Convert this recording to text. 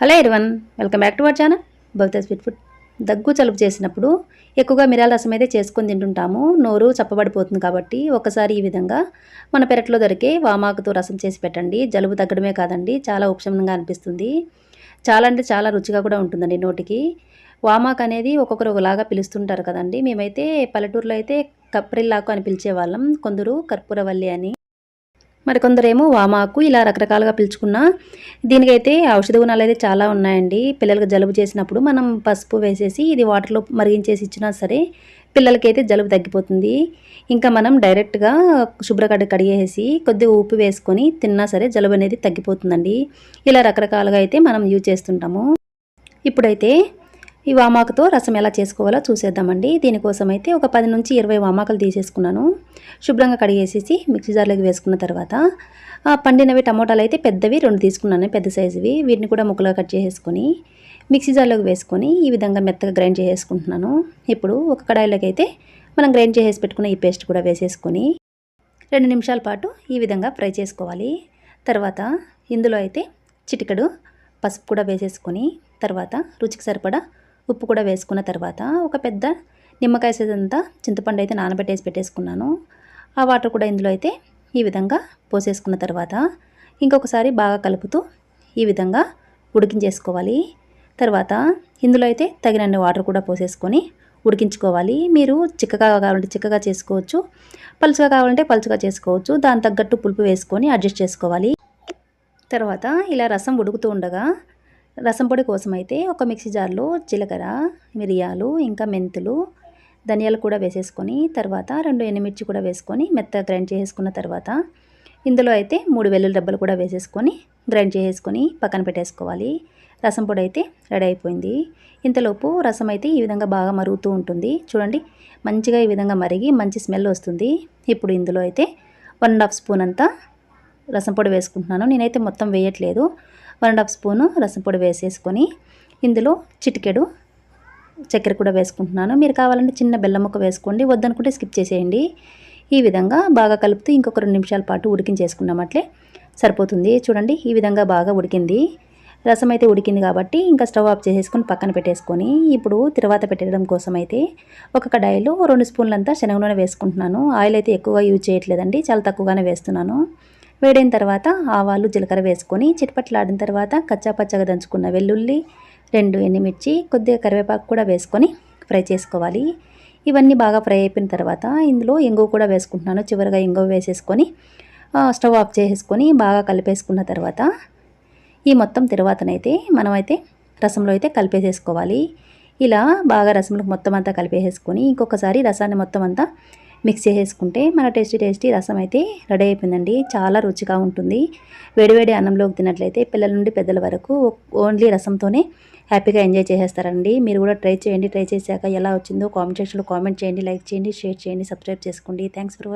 Hello everyone welcome back to our channel. Bhavitha sweet food. దగ్గు జలుబు చేసినప్పుడు ఎక్కువగా మిరాల రసం అయితే చేసుకొని తింటుంటాము. నోరు చప్పబడిపోతుంది కాబట్టి ఒకసారి ఈ విధంగా మన పెరట్లో దొరికే వామాకుతో రసం చేసి పెట్టండి. జలుబు తగ్గడమే కాదండి చాలా ఉపశమనంగా అనిపిస్తుంది. చాలా అంటే చాలా రుచిగా కూడా ఉంటుందండి నోటికి. వామాక్ అనేది ఒక్కొక్కరు ఒకలాగా పిలుస్తుంటారు కదండి. మేమైతే పల్లెటూరులో అయితే కప్రిల్లాకు అని పిలిచేవాళ్ళం. కొందరు కర్పూరవల్లి అని మరి కొందరేమో వామాకు ఇలా రకరకాలుగా పిలుచుకున్న. దీనికైతే ఔషధ గుణాలు అయితే చాలా ఉన్నాయండి. పిల్లలకు జలుబు చేసినప్పుడు మనం పసుపు వేసేసి ఇది వాటర్లో మరిగించేసి ఇచ్చినా సరే పిల్లలకైతే జలుబు తగ్గిపోతుంది. ఇంకా మనం డైరెక్ట్గా శుభ్రకడ్డ కడిగేసి కొద్దిగా ఉప్పు వేసుకొని తిన్నా సరే జలుబు అనేది తగ్గిపోతుందండి. ఇలా రకరకాలుగా అయితే మనం యూజ్ చేస్తుంటాము. ఇప్పుడైతే ఈ వామాకుతో రసం ఎలా చేసుకోవాలో చూసేద్దామండి. దీనికోసం అయితే ఒక పది నుంచి ఇరవై వామాకులు తీసేసుకున్నాను. శుభ్రంగా కడిగేసేసి మిక్సీ జార్లోకి వేసుకున్న తర్వాత పండినవి టమోటాలు అయితే పెద్దవి రెండు తీసుకున్నాను పెద్ద సైజువి. వీటిని కూడా ముక్కలుగా కట్ చేసేసుకొని మిక్సీ జార్లోకి వేసుకొని ఈ విధంగా మెత్తగా గ్రైండ్ చేసేసుకుంటున్నాను. ఇప్పుడు ఒక కడాయిలోకి అయితే మనం గ్రైండ్ చేసేసి పెట్టుకున్న ఈ పేస్ట్ కూడా వేసేసుకొని రెండు నిమిషాల పాటు ఈ విధంగా ఫ్రై చేసుకోవాలి. తర్వాత ఇందులో అయితే చిటికడు పసుపు కూడా వేసేసుకొని తర్వాత రుచికి సరిపడా ఉప్పు కూడా వేసుకున్న తర్వాత ఒక పెద్ద నిమ్మకాయ సైజంతా చింతపండు అయితే నానబెట్టేసి పెట్టేసుకున్నాను. ఆ వాటర్ కూడా ఇందులో అయితే ఈ విధంగా పోసేసుకున్న తర్వాత ఇంకొకసారి బాగా కలుపుతూ ఈ విధంగా ఉడికించేసుకోవాలి. తర్వాత ఇందులో అయితే తగినన్ని వాటర్ కూడా పోసేసుకొని ఉడికించుకోవాలి. మీరు చిక్కగా కావాలంటే చిక్కగా చేసుకోవచ్చు. పలుచగా కావాలంటే పలుచగా చేసుకోవచ్చు. దాని తగ్గట్టు పులుపు వేసుకొని అడ్జస్ట్ చేసుకోవాలి. తర్వాత ఇలా రసం ఉడుకుతూ ఉండగా రసం పొడి కోసం అయితే ఒక మిక్సీ జార్లో జీలకర్ర మిరియాలు ఇంకా మెంతులు ధనియాలు కూడా వేసేసుకొని తర్వాత రెండు ఎండుమిర్చి కూడా వేసుకొని మెత్తగా గ్రైండ్ చేసేసుకున్న తర్వాత ఇందులో అయితే మూడు వెల్లుల్లి డబ్బలు కూడా వేసేసుకొని గ్రైండ్ చేసేసుకొని పక్కన పెట్టేసుకోవాలి. రసం పొడి అయితే రెడీ అయిపోయింది. ఇంతలోపు రసం అయితే ఈ విధంగా బాగా మరుగుతూ ఉంటుంది. చూడండి మంచిగా ఈ విధంగా మరిగి మంచి స్మెల్ వస్తుంది. ఇప్పుడు ఇందులో అయితే వన్ అండ్ హాఫ్ స్పూన్ అంతా రసం పొడి వేసుకుంటున్నాను. నేనైతే మొత్తం వేయట్లేదు. వన్ అండ్ హాఫ్ స్పూను రసం పొడి వేసేసుకొని ఇందులో చిటికెడు చక్కెర కూడా వేసుకుంటున్నాను. మీరు కావాలంటే చిన్న బెల్లం ముక్క వేసుకోండి. వద్దనుకుంటే స్కిప్ చేసేయండి. ఈ విధంగా బాగా కలుపుతూ ఇంకొక రెండు నిమిషాల పాటు ఉడికించేసుకున్నామట్లే సరిపోతుంది. చూడండి ఈ విధంగా బాగా ఉడికింది. రసం అయితే ఉడికింది కాబట్టి ఇంకా స్టవ్ ఆఫ్ చేసేసుకొని పక్కన పెట్టేసుకొని ఇప్పుడు తర్వాత పెట్టడం కోసం అయితే ఒక కడాయిలో రెండు స్పూన్లంతా శనగ నూనె వేసుకుంటున్నాను. ఆయిల్ అయితే ఎక్కువగా యూజ్ చేయట్లేదండి చాలా తక్కువగానే వేస్తున్నాను. వేడైన తర్వాత ఆవాలు జీలకర్ర వేసుకొని చిటపట్లాడిన తర్వాత కచ్చాపచ్చగా దంచుకున్న వెల్లుల్లి రెండు ఎండుమిర్చి కొద్దిగా కరివేపాకు కూడా వేసుకొని ఫ్రై చేసుకోవాలి. ఇవన్నీ బాగా ఫ్రై అయిపోయిన తర్వాత ఇందులో ఇంగువ కూడా వేసుకుంటున్నాను. చివరిగా ఇంగువ వేసేసుకొని స్టవ్ ఆఫ్ చేసేసుకొని బాగా కలిపేసుకున్న తర్వాత ఈ మొత్తం తర్వాతనైతే మనమైతే రసంలో అయితే కలిపేసేసుకోవాలి. ఇలా బాగా రసంలో మొత్తం అంతా కలిపేసేసుకొని ఇంకొకసారి రసాన్ని మొత్తం అంతా మిక్స్ చేసేసుకుంటే మన టేస్టీ టేస్టీ రసం అయితే రెడీ అయిపోయిందండి. చాలా రుచిగా ఉంటుంది. వేడివేడి అన్నంలోకి తిన్నట్లయితే పిల్లల నుండి పెద్దల వరకు ఓన్లీ రసంతోనే హ్యాపీగా ఎంజాయ్ చేసేస్తారండి. మీరు కూడా ట్రై చేయండి. ట్రై చేశాక ఎలా వచ్చిందో కామెంట్ సెక్షన్లో కామెంట్ చేయండి. లైక్ చేయండి షేర్ చేయండి సబ్స్క్రైబ్ చేసుకోండి. Thanks for watching